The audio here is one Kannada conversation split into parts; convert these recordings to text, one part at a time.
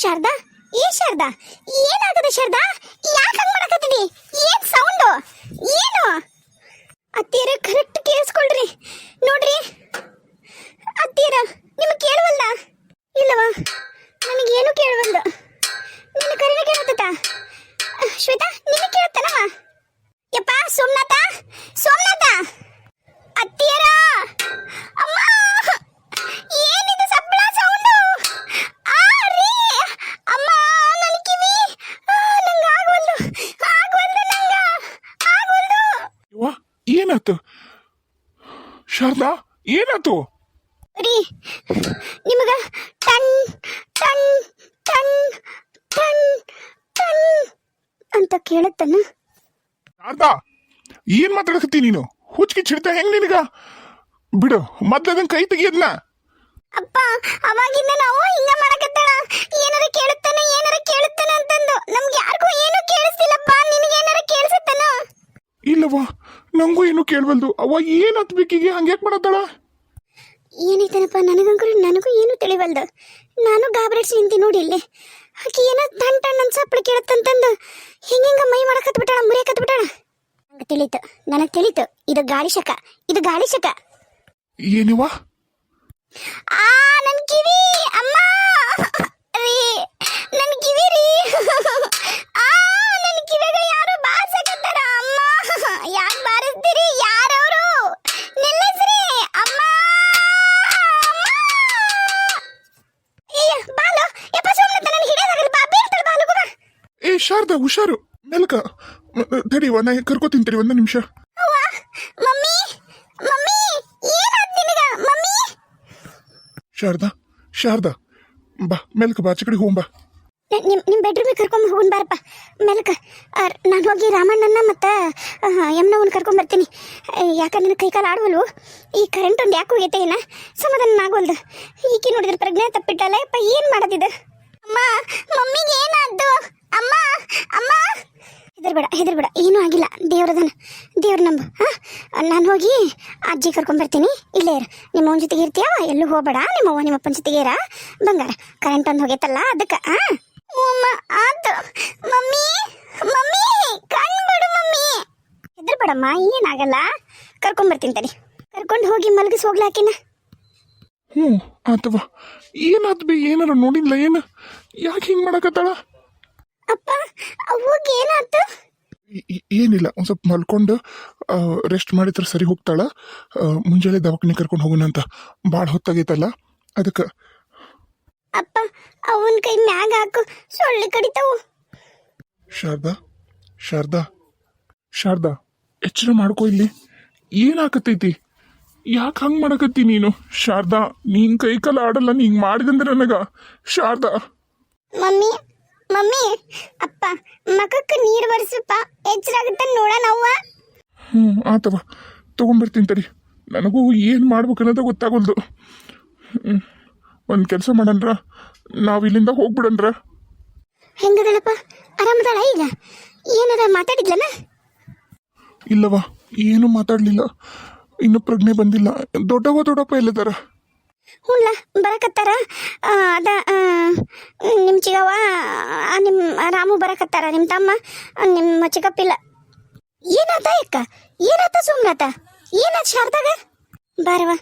ಶಾರದಾ? ಏ ಶಾರದಾ? ಏನಾಗದ ಶಾರದಾ? ಯಾಕೆ ಹಂಗ್ ಮಾಡಕತ್ತಿದಿ? ಏನ್ ಸೌಂಡ್ ಏನು? ಅತ್ತೀರ ಕರೆಕ್ಟ್ ಕೇಳಿಸ್ಕೊಳ್ರಿ. ನೋಡ್ರಿ. ಅತ್ತೀರ ನಿಮಗೆ ಕೇಳವಲ್ಲ ಇಲ್ಲವಾ ನನಗೇನು ಕೇಳವಲ್ದು. ನಿನ್ನ ಕರೆನ ಕೇಳತ್ತ ಶ್ವೇತಾ, ನಿನ್ನ ಕೇಳುತ್ತನವ ಯಪ್ಪ, ಸೋಮನಾಥ? ಸೋಮನಾಥ? ಅತ್ತಿಯರ? ಅಮ್ಮ ಏನಾತು ಶಾರದಾ ಏನಾತು ರೀ ನಿಮಗ ಟನ್ ಟನ್ ಟನ್ ಟನ್ ಟನ್ ಅಂತ ಕೇಳತ್ತನ. ಶಾರದಾ ಏನ್ ಮಾತಾಡಕತ್ತಿ ನೀನು? ಹುಚ್ಕಿ ಚಿಡ್ತ ಹೆಂಗ್ ನಿನಗ? ಬಿಡು ಮೊದ್ಲದನ್ ಕೈ ತೆಗಿಯದ್ನ. ಅಪ್ಪ ಅವಾಗಿಂದ ನಾವು ಹಿಂಗ ಮಾಡಕತ್ತಾಳ. ಏನಾರ ಕೇಳುತ್ತಾನೆ ಏನಾರ ಕೇಳುತ್ತಾನೆ ಅಂತಂದು. ನಮ್ಗೆ ಯಾರಿಗೂ ಏನು ಕೇಳಿಸ್ತಿಲ್ಲಪ್ಪ. ನಿನಗೆ ಏನಾರ ಕೇಳಿಸುತ್ತಾನ ಇಲ್ಲವ್ವ ನಂಗೂ ಏನು ಕೇಳಬಲ್ದು ಅವ ಏನ್ ಹತ್ಬೇಕೀಗ ಹಂಗ್ಯಾಕ್ ಮಾಡತ್ತಾಳ? ಏನೈತನಪ್ಪ ನನಗಂಕರು ನನಗೂ ಏನು ತಿಳಿವಲ್ದು. ನಾನು ಗಾಬರಿಸಿ ನಿಂತಿ ನೋಡಿ ಇಲ್ಲಿ. ಆಕಿ ಏನೋ ತಂಟ ನನ್ ಸಪ್ಳ ಕೇಳತ್ತಂತಂದು. ಕೇಳುತ್ತಂತಂದು ಹಿಂಗ ಮೈ ಮಾಡಕತ್ ಬಿಟ್ಟಾಳ ಮುರಿಯಕತ್ ಬಿಟ್ಟಾಳ ನಂಗೆ ತಿಳಿತು ನನಗೆ ತಿಳಿತು. ಇದು ಗಾಳಿ ಶಕ ಇದು ಗಾಳಿ ಶಕ. ಏನಿವ ಆ ನನ್ ಕಿವಿ ಅಮ್ಮ! ರೀ ನನ್ ಕಿವಿ ರೀ. ಆ ನನ್ ಕಿವಿಗೆ ಯಾರು ಬಾರ್ಸಕತ್ತಾರ ಅಮ್ಮ ಯಾಕ್ ಬಾರಿಸ್ತೀರಿ ಯಾರವರು ನಿಲ್ಲಿಸ್ರಿ ಅಮ್ಮ ಅಮ್ಮ! ಅಯ್ಯ, ಬಾಲು ಯಪ್ಪ ಸುಮ್ಮನೆ ನನಗೆ ಹಿಡಿಯೋದಾಗಲ್ಲ ಬಾ ಬೀಳ್ತಾಳೆ ಬಾಲು ಬಾ ಏ ಶಾರದಾ ಹುಷಾರು. ಮೆಲ್ಕ ತಡಿ ನಾ ಕರ್ಕೋತೀನಿ ತಡಿ ಒಂದ್ ನಿಮಿಷ. ಶಾರದಾ ಶಾರದಾ ಬಾ ಮೆಲ್ಕ ಬಾ ಆಚೆ ಕಡೆ ಹೋಗ್ ಬಾ. ನಿಮ್ಮ ನಿಮ್ಮ ಬೆಡ್ರೂಮಿಗೆ ಕರ್ಕೊಂಡು ಹೋಗೋಣ ಬಾರಪ್ಪ. ಮೆಲ್ಕ ನಾನು ಹೋಗಿ ರಾಮಣ್ಣನ ಮತ್ತು ಯಮ್ನವನ್ನ ಕರ್ಕೊಂಡ್ ಬರ್ತೀನಿ. ಯಾಕಂದ್ರೆ ನನ್ನ ಕೈ ಕಾಲು ಆಡುವಲ್ವು? ಈ ಕರೆಂಟ್ ಒಂದು ಯಾಕೆ ಹೋಗೈತೆ ಏನ? ಸಮಾಧಾನ ಆಗೋಲ್ದು ಈಕಿ ನೋಡಿದ್ರೆ ಪ್ರಜ್ಞೆ ತಪ್ಪಿಟ್ಟಲ್ಲ ಯಪ್ಪ ಏನು ಮಾಡೋದಿದು? ಅಮ್ಮ, ಮಮ್ಮಿಗೆ ಏನಾದ್ದು? ಅಮ್ಮ ಅಮ್ಮ. ಹೆದರ್ಬೇಡ ಹೆದರ್ಬೇಡ, ಏನೂ ಆಗಿಲ್ಲ. ದೇವ್ರದನ ದೇವ್ರ ನಂಬು, ಹಾಂ? ನಾನು ಹೋಗಿ ಅಜ್ಜಿ ಕರ್ಕೊಂಬರ್ತೀನಿ ಇಲ್ಲೇ ಇರು. ನಿಮ್ಮ ಅವನ ಜೊತೆಗೆ ಇರ್ತೀಯ? ಎಲ್ಲೂ ಹೋಗಬೇಡ. ನಿಮ್ಮ ಅವ್ವ ನಿಮ್ಮ ಅಪ್ಪನ ಜೊತೆಗೆ ಇರ. ಬಂಗಾರ ಕರೆಂಟ್ ಒಂದು ಹೋಗೈತಲ್ಲ, ಅದಕ್ಕೆ, ಹಾಂ? ಅಮ್ಮ, ಆತು. ಮಮ್ಮಿ ಮಮ್ಮಿ ಕಣ್ಬಿಡು ಮಮ್ಮಿ. ಹೆದರ್ಬೇಡಮ್ಮ, ಏನಾಗಲ್ಲ. ಕರ್ಕೊಂಡ್ ಬರ್ತೀನಿ ತಡಿ. ಕರ್ಕೊಂಡು ಹೋಗಿ ಮಲಗಿಸ್ ಹೋಗ್ಲಾಕಿನ ಹ್ಞೂ ಆತವ. ಏನಾದ್ ಬಿ ಏನಾರ ನೋಡಿಲ್ಲ ಏನ? ಯಾಕೆ ಹಿಂಗ್ ಮಾಡಕತ್ತಾಳ? ಅಪ್ಪ ಅವಾಗ ಏನಾಯ್ತು ಏನಿಲ್ಲ ಒಂದ್ ಸ್ವಲ್ಪ ಮಲ್ಕೊಂಡು ರೆಸ್ಟ್ ಮಾಡಿದ್ರೆ ಸರಿ ಹೋಗ್ತಾಳ. ಮುಂಜಾನೆ ದವಾಖಾನೆ ಕರ್ಕೊಂಡು ಹೋಗೋಣ ಅಂತ. ಭಾಳ ಹೊತ್ತಾಗೈತಲ್ಲ ಅದಕ್ಕೆ. ಅಪ್ಪ ಅವನ ಕೈ ಮ್ಯಾಗ ಹಾಕು ಸೊಳ್ಳೆ ಕಡಿತಾವು. ಶಾರದಾ ಶಾರದಾ ಶಾರದಾ ಎಚ್ಚರ ಮಾಡ್ಕೊ ಇಲ್ಲಿ. ಏನಾಕತೈತಿ ಯಾಕೆ ಹಂಗೆ ಮಾಡಕತ್ತಿ ನೀನು? ಶಾರದಾ ನೀನ್ ಕೈ ಕಾಲ ಆಡಲ್ಲ ನೀ ಹಿಂಗ್ ಮಾಡಿದಂದ್ರೆ ನನಗ. ಶಾರದಾ. ಮಮ್ಮಿ ಮಮ್ಮಿ ಅಪ್ಪ ಮಕಕ್ಕೆ ನೀರು ಬರ್ಸಪ್ಪ. ಎಚ್ಚರಾಗುತ್ತೆ ನೋಡೋಣ ಅವ್ವ ಹ್ಞೂ ಆತವ. ತೊಗೊಂಬರ್ತೀನಿ ತರಿ ನನಗೂ ಏನು ಮಾಡ್ಬೇಕು ಅನ್ನೋದು ಗೊತ್ತಾಗೋದು ಒಂದು ಕೆಲಸ ಮಾಡಣ್ರ ನಾವು ಇಲ್ಲಿಂದ ಹೋಗ್ಬಿಡಣ್ರ ಹೆಂಗದಳಪ್ಪ? ಆರಾಮದಾಳ ಈಗ? ಏನಾರ ಮಾತಾಡಿದ್ಲನ? ಇಲ್ಲವ ಏನು ಮಾತಾಡಲಿಲ್ಲ. ಇನ್ನು ಪ್ರಜ್ಞೆ ಬಂದಿಲ್ಲ. ದೊಡ್ಡವ ದೊಡ್ಡಪ್ಪ ಎಲ್ಲಿದಾರ ಹುಲ್ಲ ಬರಕತ್ತಾರ? ಅದ ನಿಮ್ಮ ಚಿಗವ್ವ ನಿಮ್ಮ ರಾಮು ಬರಕತ್ತಾರ? ನಿಮ್ಮ ತಮ್ಮ ನಿಮ್ಮ ಚಿಕ್ಕಪ್ಪಿಲ್ಲ ಏನಾತ ಅಕ್ಕ? ಏನಾತ ಸುಮ್ನಾತ ಏನಾತ ಶಾರದಾಗ? ಬಾರವ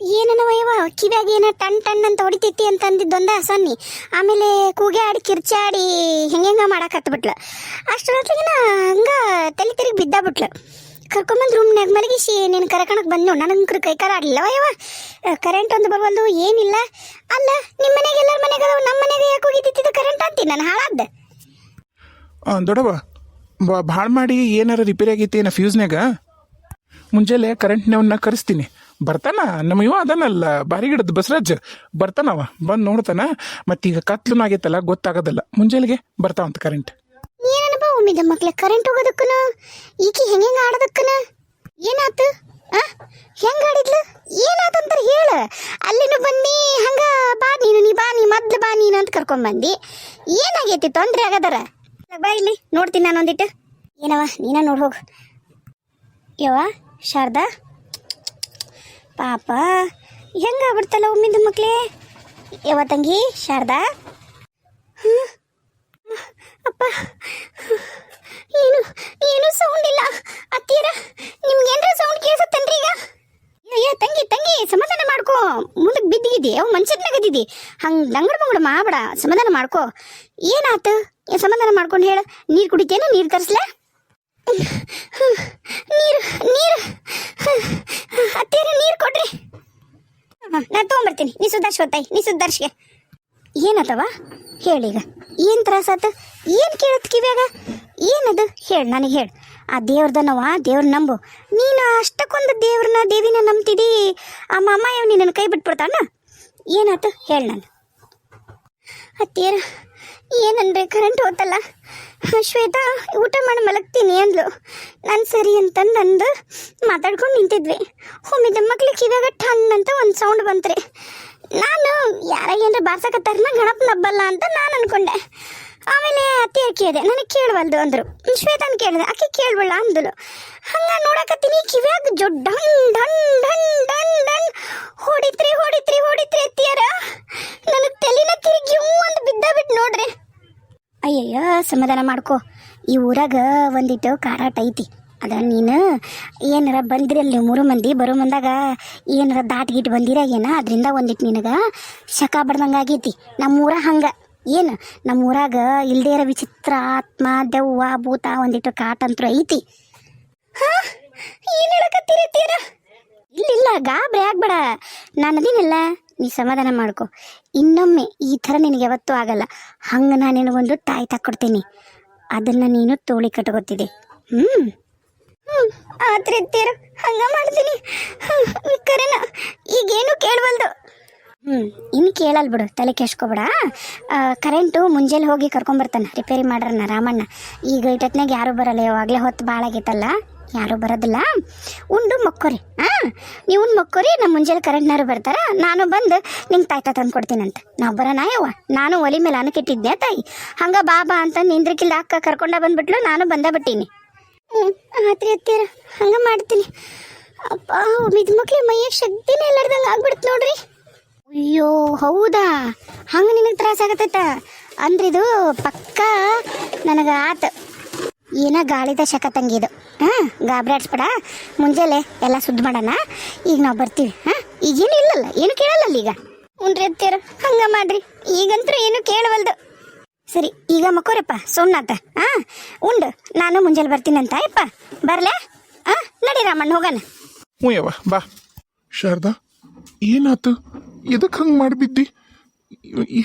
ಏನನವ ಯವ ಕಿವ್ಯಾಗ ಏನ ಟನ್ ಟನ್ ಅಂತ ಹೊಡಿತೈತಿ ಅಂತ ಅಂದಿದ್ದೊಂದ ಸನ್ನಿ. ಆಮೇಲೆ ಕೂಗೆ ಆಡಿ ಕಿರ್ಚಾಡಿ ಹೆಂಗೆಂಗ ಮಾಡಕ್ ಹತ್ಬಿಟ್ಲ. ಅಷ್ಟರೊತ್ತಿಗಿನ ಹಂಗ ತಲೆ ತಿರುಗಿ ಬಿದ್ದಾಬಿಟ್ಲು. ಕರ್ಕೊಂಬಂದು ರೂಮ್ನಾಗ ಮಲಗಿಸಿ, ನೀನು ಕರ್ಕಣಕ್ಕೆ ಬಂದು ನನಗೆ ಕೈ ಕಾಲ ಆಡಲಿಲ್ಲವ ಯವ ಕರೆಂಟ್ ಒಂದು ಬರವಲ್ದು, ಏನಿಲ್ಲ. ಅಲ್ಲ ನಿಮ್ಮ ಮನೆಗೆ ಎಲ್ಲರ ಮನೆಗೆ ನಮ್ಮ ಮನೆಗೆ ಯಾಕೆ ಹೋಗಿದ್ದಿದ್ದು ಕರೆಂಟ್ ಅಂತೀನಿ ನಾನು ಹಾಳಾದ್ದೆ. ದೊಡವ ಭಾಳ ಮಾಡಿ ಏನಾರ ರಿಪೇರಿ ಆಗೈತಿ ಏನೋ ಫ್ಯೂಸ್ನ್ಯಾಗ ಮುಂಜಾನೆ ಕರೆಂಟ್ನವನ್ನ ಕರೆಸ್ತೀನಿ. ಬರ್ತಾನ, ನಮ್ಮ ಇವ ಅದನ್ನಲ್ಲ ಬಾರಿಗಿಡದ ಬಸರಾಜ್. ಬರ್ತಾನವ, ಬಂದು ನೋಡ್ತಾನ. ಮತ್ತೀಗ ಕತ್ಲೂ ಆಗೈತಲ್ಲ, ಗೊತ್ತಾಗೋದಲ್ಲ. ಮುಂಜಾನೆಗೆ ಬರ್ತಾವಂತ ಕರೆಂಟ್ ಉಮ್ಮಿದ ಮಕ್ಳ ಕರೆಂಟ್ ಹೋಗೋದಕ್ಕನ? ಈಕಿ ಹೆಂಗ ಆಡೋದಕ್ಕನ? ಏನಾತು? ಆ? ಹೆಂಗ ಆಡಿದ್ಲು? ಏನಾತಂತ ಹೇಳ. ಅಲ್ಲಿನೂ ಬನ್ನಿ, ಹಂಗ ಬಾ ನೀನು, ನೀ ಬಾ, ನೀ ಮೊದ್ಲು ಬಾ ನೀನು ಅಂತ ಕರ್ಕೊಂಡ್ ಬಂದಿ. ಏನಾಗೈತಿ ತೊಂದ್ರೆ ಆಗದರ? ಬಾ ಇಲ್ಲಿ, ನೋಡ್ತೀನಿ ನಾನು ಒಂದಿಟ್ಟು ಏನವ ನೀನ ನೋಡ್ ಹೋಗು. ಯವ್ವ, ಶಾರದಾ? ಪಾಪ ಹೆಂಗಾಗ್ಬಿಡ್ತಲ್ಲ ಒಮ್ಮಿಂದ ಮಕ್ಳೇ ಯವ್ವ ತಂಗಿ, ಶಾರದಾ? ಟೆನ್ಷನ್ನಾಗದಿದ್ದಿ ಹಂಗೆ ಲಂಗಡ ಬಂಗಡ ಮಾಡಬೇಡ ಸಮಾಧಾನ ಮಾಡ್ಕೋ. ಏನಾತು ಏನ್ ಸಮಾಧಾನ ಮಾಡ್ಕೊಂಡು ಹೇಳ. ನೀರು ಕುಡಿತೇನು? ನೀರು ತರಿಸ್ಲಾ? ನೀರು ನೀರು. ಹತ್ತಿರ ನೀರು ಕೊಡ್ರಿ. ನಾನು ತೊಗೊಂಬರ್ತೀನಿ. ನೀ ಸುಧಾರ್ಸ್ ಗೊತ್ತಾಯಿ ನೀ ಸುಧಾರ್ಸ್ಗೆ ಏನದವ ಹೇಳೀಗ ಏನು ತ್ರಾಸಾತ ಏನು ಕೇಳತ್ ಕಿವ್ಯಾಗ? ಏನದು? ಹೇಳಿ, ನನಗೆ ಹೇಳು. ಆ ದೇವ್ರದನವ ದೇವ್ರ ನಂಬು. ನೀನು ಅಷ್ಟಕ್ಕೊಂದು ದೇವ್ರನ್ನ ದೇವಿನ ನಂಬ್ತಿದಿ ಆ ಮಾಮ ನಿನ್ನ ಕೈ ಬಿಟ್ಬಿಡ್ತಾನ? ಏನಾತು? ಹೇಳ ನಾನು. ಅತ್ತೀರ ಏನಂದ್ರೆ ಕರೆಂಟ್ ಹೋತಲ್ಲ? ಶ್ವೇತಾ, ಊಟ ಮಾಡಿ ಮಲಗ್ತೀನಿ ಅಂದ್ಲು. ನಾನು ಸರಿ ಅಂತಂದು ಅಂದು ಮಾತಾಡ್ಕೊಂಡು ನಿಂತಿದ್ವಿ. ಒಮ್ಮಿದ ಮಕ್ಳಿಗೆ ಕಿವಿಯಾಗ ಠನ್ ಅಂತ ಒಂದು ಸೌಂಡ್ ಬಂತ್ರಿ. ನಾನು ಯಾರ ಏನಾರ ಬಾರ್ಸಕತ್ತಾರನ ಗಣಪ ನಬ್ಬಲ್ಲ ಅಂತ ನಾನು ಅನ್ಕೊಂಡೆ. ಆಮೇಲೆ ಅತ್ತೆ ಕೇಳಿದೆ ನನಗೆ ಕೇಳವಲ್ದು ಅಂದ್ರು. ಶ್ವೇತನ್ ಕೇಳಿದೆ. ಅಕ್ಕಿ ಕೇಳಬಲ್ಲ ಅಂದಳು ಹಂಗ ನೋಡಕತ್ತೀನಿ, ಕಿವ್ಯಾಗ ಜೊ ಡನ್ ಡನ್ ಡನ್ ಡನ್ ಹೊಡಿತ್ರಿ ಹೊಡಿತ್ರಿ ಹೊಡಿತ್ರಿ ಅತ್ತಿಯರ. ನನಗೆ ತಲೆನ ತಿರುಗಿ ಒಂದು ಬಿದ್ದ ಬಿಟ್ಟು ನೋಡ್ರಿ. ಅಯ್ಯಯ್ಯ, ಸಮಾಧಾನ ಮಾಡ್ಕೊ. ಈ ಊರಾಗ ಒಂದಿಟ್ಟು ಕಾರಾಟ ಐತಿ. ಅದ ನೀನು ಏನಾರ ಬಂದಿರಿ ಅಲ್ಲಿ ಮೂರು ಮಂದಿ ಬರೋ ಮಂದಾಗ ಏನಾರ ದಾಟ್ ಗಿಟ್ ಬಂದಿರ ಏನ? ಅದರಿಂದ ಒಂದಿಟ್ಟು ನಿನಗ ಶಕ ಬಡ್ದಂಗೆ ಆಗೈತಿ ನಮ್ಮೂರ ಹಂಗ. ಏನು ನಮ್ಮೂರಾಗ ಇಲ್ಲದೇ ಇರೋ ವಿಚಿತ್ರ ಆತ್ಮ, ದೆವ್ವ, ಭೂತ ಒಂದಿಟ್ಟು ಕಾಟಂತ್ರು ಐತಿ. ಏನು ಇಲ್ಲ ಇಲ್ಲಿಲ್ಲ, ಗಾಬರಿ ಆಗ್ಬೇಡ. ನಾನು ಅದೇನಿಲ್ಲ, ನೀ ಸಮಾಧಾನ ಮಾಡ್ಕೊ. ಇನ್ನೊಮ್ಮೆ ಈ ಥರ ನಿನಗೆ ಯಾವತ್ತೂ ಆಗಲ್ಲ. ಹಂಗೆ ನಾನು ನಿನಗೊಂದು ತಾಯಿ ತಕ್ಕೊಡ್ತೀನಿ. ಅದನ್ನು ನೀನು ತೋಳಿ ಕಟ್ಕೊತಿದ್ದೆ. ಹ್ಞೂ ಹ್ಞೂ ಆತ್ರಿತ್ತೀರ ಹಂಗೆ ಮಾಡ್ತೀನಿ ಕರೆನ ಈಗೇನು ಕೇಳವಲ್ದು ಹ್ಞೂ ಇನ್ನು ಕೇಳಲ್ ಬಿಡು, ತಲೆ ಕೆಶ್ಕೊಬೇಡ ಕರೆಂಟು ಮುಂಜಾನೆ ಹೋಗಿ ಕರ್ಕೊಂಬರ್ತಾನೆ ರಿಪೇರಿ ಮಾಡ್ರನ್ನ ರಾಮಣ್ಣ. ಈಗ ಇಟ್ಟತ್ನಾಗ ಯಾರೂ ಬರಲ್ಲ, ಯಾವಾಗಲೇ ಹೊತ್ತು ಭಾಳ ಆಗೈತಲ್ಲ, ಯಾರೂ ಬರೋದಿಲ್ಲ. ಉಂಡು ಮಕ್ಕೋರಿ ಹಾಂ ನೀವು ಮಕ್ಕೋರಿ ನಮ್ಮ ಮುಂಜಾನೆ ಕರೆಂಟ್ನವ್ರು ಬರ್ತಾರ, ನಾನು ಬಂದು ನಿಂಗೆ ತಾಯ್ತ ತಂದು ಕೊಡ್ತೀನಂತ. ನಾವು ಬರೋಣ ಯವ್ವ? ನಾನು ಒಲಿ ಮೇಲೆ ಅನ್ಕಿಟ್ಟಿದ್ದೆ ತಾಯಿ? ಹಂಗೆ ಬಾಬಾ ಅಂತ ನಿಂದ್ರಕಿಲ್ಲ ಅಕ್ಕ ಕರ್ಕೊಂಡ ಬಂದ್ಬಿಟ್ಲು, ನಾನು ಬಂದ ಬಿಟ್ಟೀನಿ. ಆತ್ರಿ ಅತ್ತೀರ ಹಂಗ ಮಾಡ್ತೀನಿ. ಅಪ್ಪ ಮಿದ್ ಮಕ್ಳಿಗೆ ಮೈಯಾಗ ಶಕ್ತಿನೇ ಇಲ್ಲಾರ್ದಂಗೆ ಆಗ್ಬಿಡ್ತು ನೋಡ್ರಿ. ಅಯ್ಯೋ, ಹೌದಾ? ಹಂಗೆ ನಿನಗೆ ತ್ರಾಸ ಆಗತ್ತೈತ? ಅಂದ್ರಿದು ಪಕ್ಕ ನನಗೆ ಆತ. ಏನ ಗಾಳಿದ ಶಕ ತಂಗಿದು ಹಾಂ, ಗಾಬ್ರಾಡ್ಸ್ಬೇಡ. ಮುಂಜಾನೆ ಎಲ್ಲ ಸುದ್ದಿ ಮಾಡೋಣ. ಈಗ ನಾವು ಬರ್ತೀವಿ. ಹಾಂ, ಈಗೇನು ಇಲ್ಲಲ್ಲ, ಏನು ಕೇಳಲ್ಲ ಈಗ. ಉಂಡ್ರಿ ಅತ್ತೀರ ಹಂಗ ಮಾಡ್ರಿ. ಈಗಂತೂ ಏನು ಕೇಳವಲ್ದು. ಸರಿ, ಈಗ ಮಕ್ಕೋರಪ್ಪ, ಸೋಮನಾಥ. ಹಾಂ, ಉಂಡು, ನಾನು ಮುಂಜಾನೆ ಬರ್ತೀನಂತ ಯಪ್ಪ ಬರಲೇ? ಹಾಂ, ನಡಿ ರಾಮಣ್ಣ, ಹೋಗೋಣ. ಬಾ. ಶಾರದಾ, ಏನಾತು? ಎದಕ್ಕೆ ಹಂಗೆ ಮಾಡಿಬಿದ್ದಿ?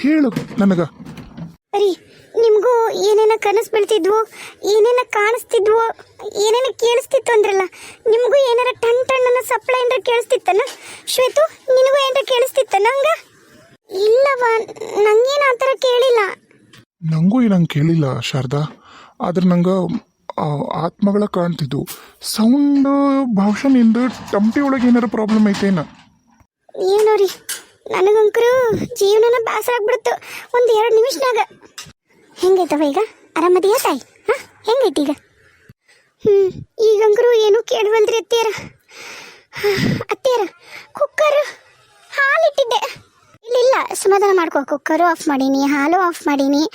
ಹೇಳು ನನಗ. ರೀ ನಿಮಗೂ ಏನೇನ ಕನಸು ಬೀಳ್ತಿದ್ವು ಏನೇನ ಕಾಣಿಸ್ತಿದ್ವು ಏನೇನ ಕೇಳಿಸ್ತಿತ್ತು ಅಂದ್ರಲ್ಲ ನಿಮಗೂ ಏನಾರ ಟನ್ ಅನ್ನೋ ಸಪ್ಲ ಏನಾರ ಕೇಳಿಸ್ತಿತ್ತನ? ಶ್ವೇತು ನಿನಗೂ ಏನಾರ ಕೇಳಿಸ್ತಿತ್ತನ ಹಂಗ ಇಲ್ಲವ ನಂಗೇನು ಆ ಥರ ಕೇಳಿಲ್ಲ. ನಂಗೂ ಏನಂಗೆ ಕೇಳಿಲ್ಲ ಶಾರದಾ. ಆದ್ರೆ ನಂಗೆ ಆತ್ಮಗಳ ಕಾಣ್ತಿದ್ವು. ಸೌಂಡ್ ಟಮಟಿ ಟಮಟೆ ಒಳಗೆ ಏನಾರ ಪ್ರಾಬ್ಲಮ್ ಐತೇನ? ಏನೋ ರೀ ನನಗಂಕರು ಜೀವನನ ಬೇಸರ ಆಗ್ಬಿಡ್ತು ಒಂದು ಎರಡು ನಿಮಿಷನಾಗ. ಹೆಂಗೈತವ ಈಗ? ಆರಾಮದಿಯ ತಾಯಿ? ಹಾಂ? ಹೆಂಗೈತಿ ಈಗ? ಹ್ಞೂ ಈಗಂಕರು ಏನು ಕೇಳವಲ್ರಿ ಅತ್ತಿಯರ? ಅತ್ತಿಯರ, ಕುಕ್ಕರ್ ಇಲ್ಲ ಇಲ್ಲ ಸಮಾಧಾನ ಮಾಡ್ಕೋ ಕುಕ್ಕರು ಆಫ್ ಮಾಡೀನಿ, ಹಾಲು ಆಫ್ ಮಾಡೀನಿ.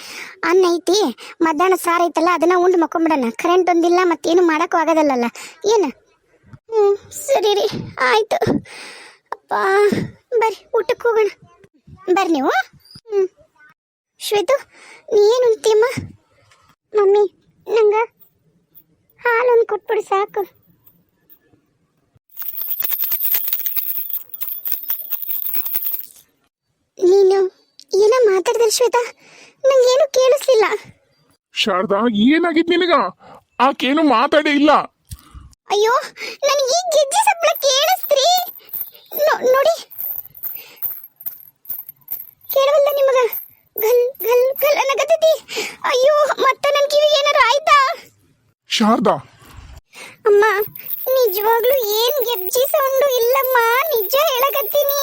ಅನ್ನ ಐತಿ, ಮಧ್ಯಾಹ್ನ ಸಾರು ಐತಲ್ಲ, ಅದನ್ನ ಉಂಡು ಮಕ್ಕೊಂಬಿಡೋಣ. ಕರೆಂಟ್ ಒಂದಿಲ್ಲ, ಮತ್ತೇನು ಮಾಡೋಕ್ಕೂ ಆಗೋದಲ್ಲಲ್ಲ. ಏನು? ಹ್ಞೂ ಸರಿ ರೀ, ಆಯಿತು. ಅಪ್ಪ. ಬರ್ರಿ ಊಟಕ್ಕೆ ಹೋಗೋಣ. ಬರ್ರಿ ನೀವು? ಹ್ಞೂ ಶ್ವೇತು ನೀ ಏನು ಮಮ್ಮಿ ನಂಗೆ ಹಾಲು ಒಂದು ಕೊಟ್ಬಿಡು ಸಾಕು. ನೀನು ಏನೋ ಮಾತಾಡಿದ್ರೆ ಶ್ವೇತಾ? ನಂಗೇನು ಕೇಳಿಸ್ಲಿಲ್ಲ. ಶಾರದಾ ಏನಾಗಿದ್ ನಿನಗ? ಆಕೇನು ಮಾತಾಡೇ ಇಲ್ಲ. ಅಯ್ಯೋ ನನಗೆ ಈ ಗೆಜ್ಜೆ ಸಪ್ಪಳ ಕೇಳಿಸ್ತ್ರಿ ನೋ- ನೋಡಿ ಕೇಳವಲ್ಲ ನಿಮಗ ಗಲ್ ಗಲ್ ಗಲ್ ಅನ್ನಕತ್ತೈತಿ ಅಯ್ಯೋ ಮತ್ತೆ ನನ್ನ ಕಿವಿಗೆ ಏನಾರು ಆಯ್ತಾ ಶಾರದಾ? ಅಮ್ಮ, ನಿಜವಾಗ್ಲೂ ಏನ್ ಗೆಜ್ಜಿ ಸೌಂಡ್? ಇಲ್ಲಮ್ಮ, ನಿಜ ಹೇಳಕತ್ತೀನಿ.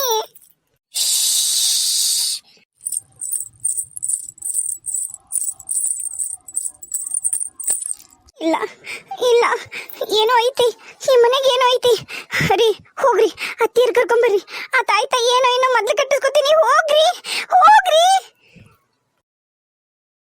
ಇಲ್ಲ ಇಲ್ಲ, ಏನೋ ಐತಿ, ಈ ಮನೆಗೆ ಏನೋ ಐತಿ. ರೀ ಹೋಗ್ರಿ ಅತ್ತೀರ್ ಕರ್ಕೊಂಬರ್ರಿ ಆ ತಾಯ್ತ ಏನೋ ಏನೋ ಮೊದ್ಲು ಕಟ್ಟಿಸ್ಕೊತೀನಿ. ಹೋಗ್ರಿ ಹೋಗ್ರಿ.